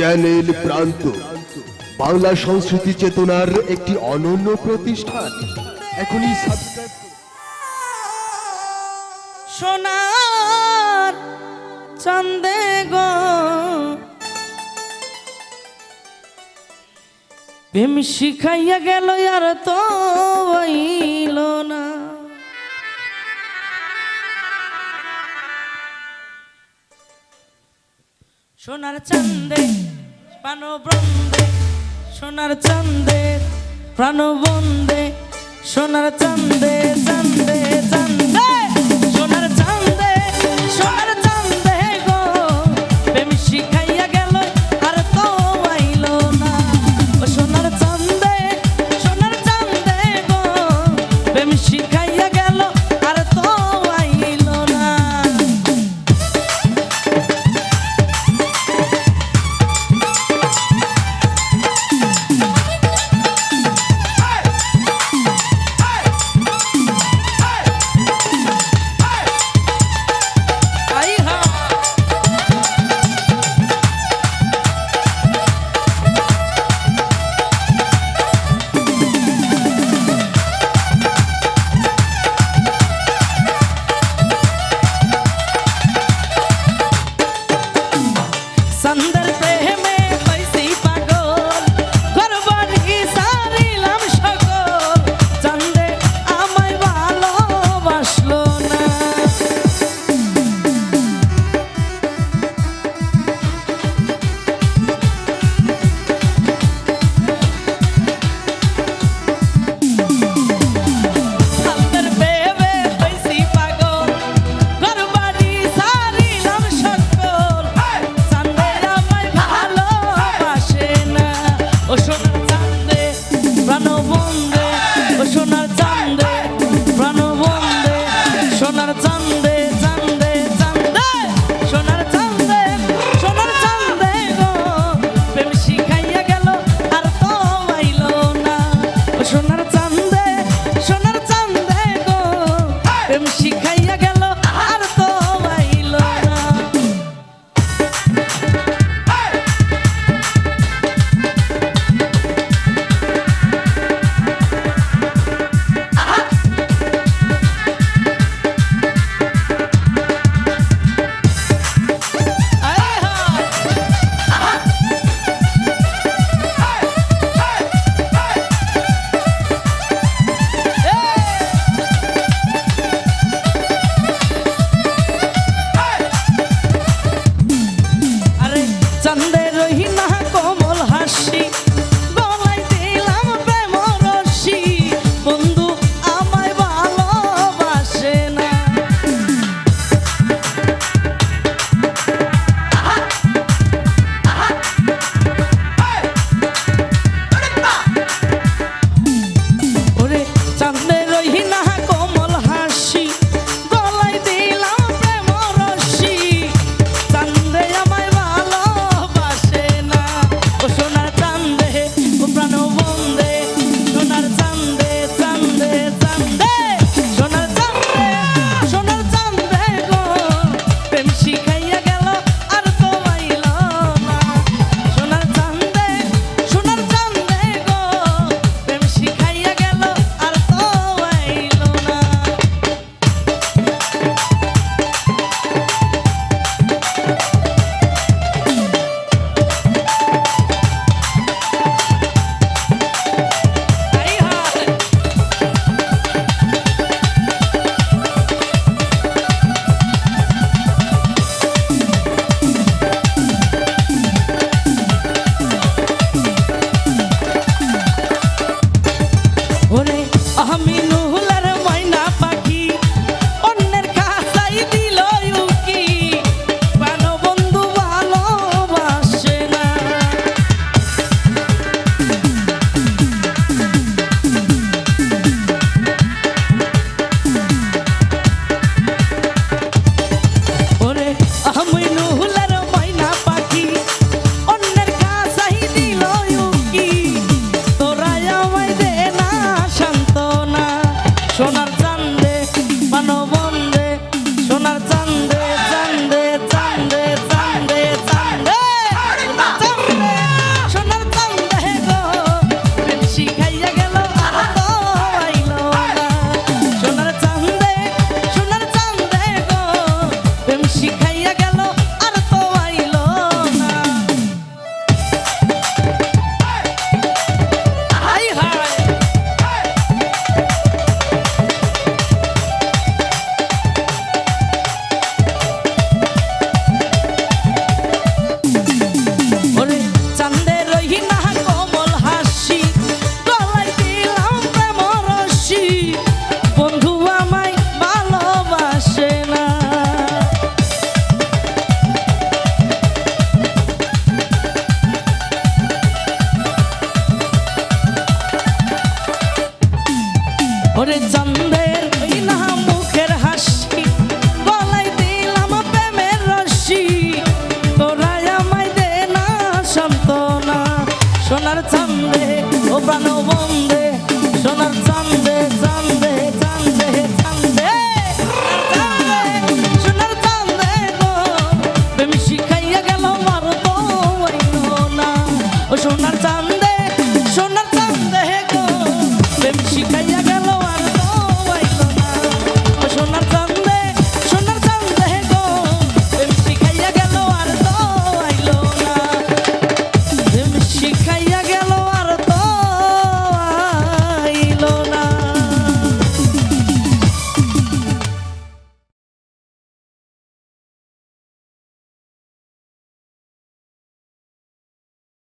Channel প্রান্ত। বাংলা সংস্কৃতি চেতনার একটি অনন্য প্রতিষ্ঠান। এখনই সোনার চন্দে গো। প্রেম শিখাইয়া গেল আর তো হইল না। সোনার চন্দে প্রাণবন্দে সোনার চন্দে প্রাণবন্দে সোনার চন্দে চন্দে চন্দে সোনার চন্দে সোনার Santander. বন্দে সোনার আমি